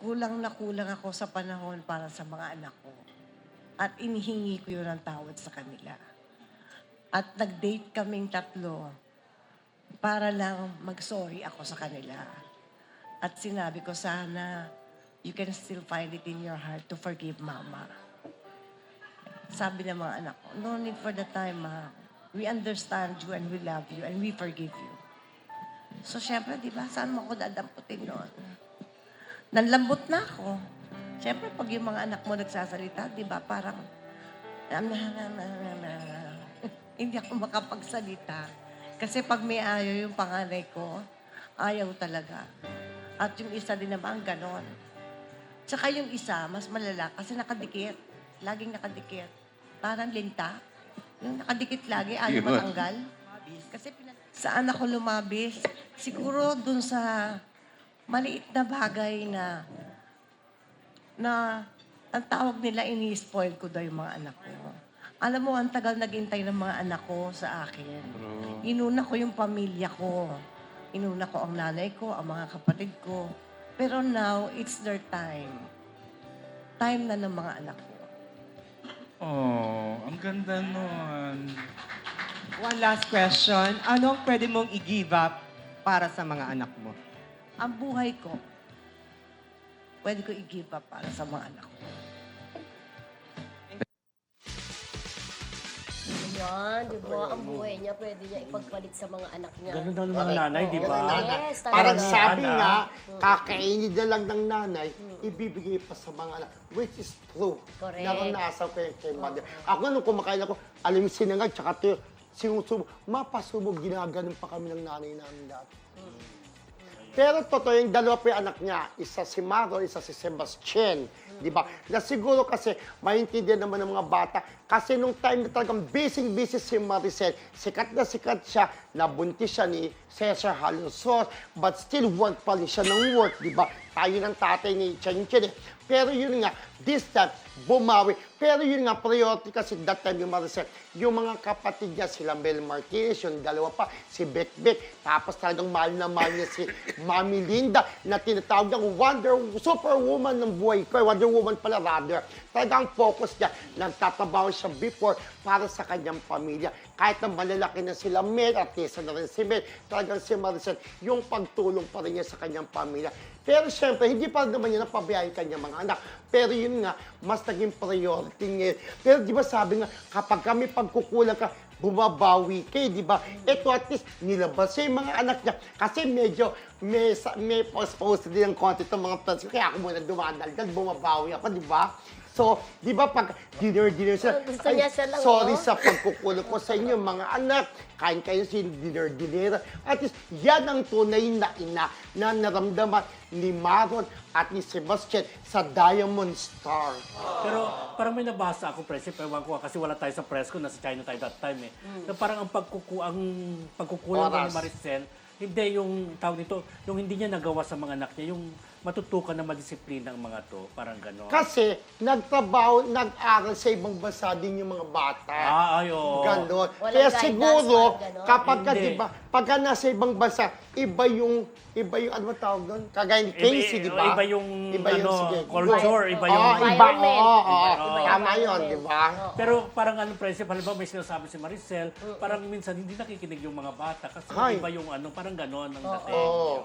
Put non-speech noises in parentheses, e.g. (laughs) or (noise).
kulang na kulang ako sa panahon para sa mga anak ko. At inihingi ko yun ng tawad sa kanila. At nag-date kaming tatlo para lang mag-sorry ako sa kanila. At sinabi ko sana, you can still find it in your heart to forgive mama. Sabi ng mga anak ko, no need for the time, ma. We understand you and we love you and we forgive you. So, syempre, di ba, saan mo ako dadamputin noon? Nanlambot na ako. Syempre, pag yung mga anak mo nagsasalita, di ba, parang, (laughs) hindi ako makapagsalita. Kasi pag may ayaw yung panganay ko, ayaw talaga. At yung isa din naman, ganon. Tsaka yung isa, mas malala, kasi nakadikit. Laging nakadikit. Parang linta. Yung nakadikit lagi, ayaw matanggal. Kasi pina- saan ako lumabis? Siguro dun sa maliit na bagay na na ang tawag nila ini-spoil ko daw yung mga anak ko. Alam mo, ang tagal naghintay ng mga anak ko sa akin. Inuna ko yung pamilya ko. Inuna ko ang nanay ko, ang mga kapatid ko. Pero now, it's their time. Time na ng mga anak ko. Oh, ang ganda nun. One last question. Anong pwede mong i-give up para sa mga anak mo? Ang buhay ko, pwede ko i-give up para sa mga anak ko. Yan, di ba? Ang buhay niya, pwede niya ipagpalit sa mga anak niya. Ganun daw ng mga nanay, di ba? Yes, talaga. Parang sabi Ana. nga, kakainin na lang ng nanay, ibibigay pa sa mga anak. Which is true. Correct. Naranasan ko yung kay mother. Ako nung kumakain ako, alam mo sinangag, tsaka ito, sinusubog, mapasubog, ginaganon pa kami ng nanay namin dati. Pero totoo yung dalawa pa yung anak niya, isa si Maro, isa si Sebastian. Di ba? Na siguro kasi maintindihan naman ng mga bata kasi nung time na talagang busy-busy si Maricel, sikat na sikat siya, nabuntis siya ni Cesar Halusor, but still work pa rin siya ng work, di ba? Tayo ng tatay ni Chen eh. Pero yun nga, this time, bumawi. Pero yun nga, priority kasi that time yung Maricel, yung mga kapatid niya, sila Mel Martinez, yung dalawa pa, si Beck Beck, tapos talagang mahal na mahal niya si Mami Linda, na tinatawag niyang Wonder, Superwoman ng buhay ko, Wonder Woman pala rather. Talagang focus niya, nagtatrabaho siya before para sa kanyang pamilya. Kahit na malalaki na sila Mel, artista na rin si Mel, talagang si Maricel, yung pagtulong pa rin niya sa kanyang pamilya. Pero siyempre, hindi pa naman niya napabayaan kanyang mga anak. Pero yun nga, mas naging priority niya. Pero di ba sabi nga, kapag kami pagkukulang ka, bumabawi kayo, di ba? Ito at least, nilabas siya yung mga anak niya. Kasi medyo, may, may post-post din ang content ng mga friends ko. Kaya ako muna dumadaldal, bumabawi ako, di ba? So, di ba pag dinner-dinner sila, Gusto niya siya lang, sorry oh." sa pagkukulang ko sa inyo, mga anak. Kain kayo sa dinner-dinner. At least, yan ang tunay na ina na naramdaman ni Maron at ni Sebastian sa Diamond Star. Pero parang may nabasa ako, Presi, ewan ko kasi wala tayo sa press ko, nasa China tayo that time eh. Na parang ang, pagkuku ang pagkukulang Oras. ni Maricel, hindi yung tawag nito, yung hindi niya nagawa sa mga anak niya, yung matutukan na madisiplina ang mga to, parang gano'n. Kasi nagtrabaho, nag-aral sa ibang bansa din yung mga bata. Ah, ayo. Ganon. Walang Kaya guidance, siguro, walang ganon. kapag ka, Hindi. di ba, pagka nasa ibang bansa, iba yung, iba yung, ano ba tawag doon? Kagaya ni Casey, di ba? Iba yung, Iba yung, ano, culture, iba Oo, yung... iba, Environment. oo, oo. Tama yun, di ba? Pero parang ano, Presi, halimbawa may sinasabi si Maricel, parang minsan hindi nakikinig yung mga bata kasi Ay. iba yung ano, parang gano'n ang dating. Oo.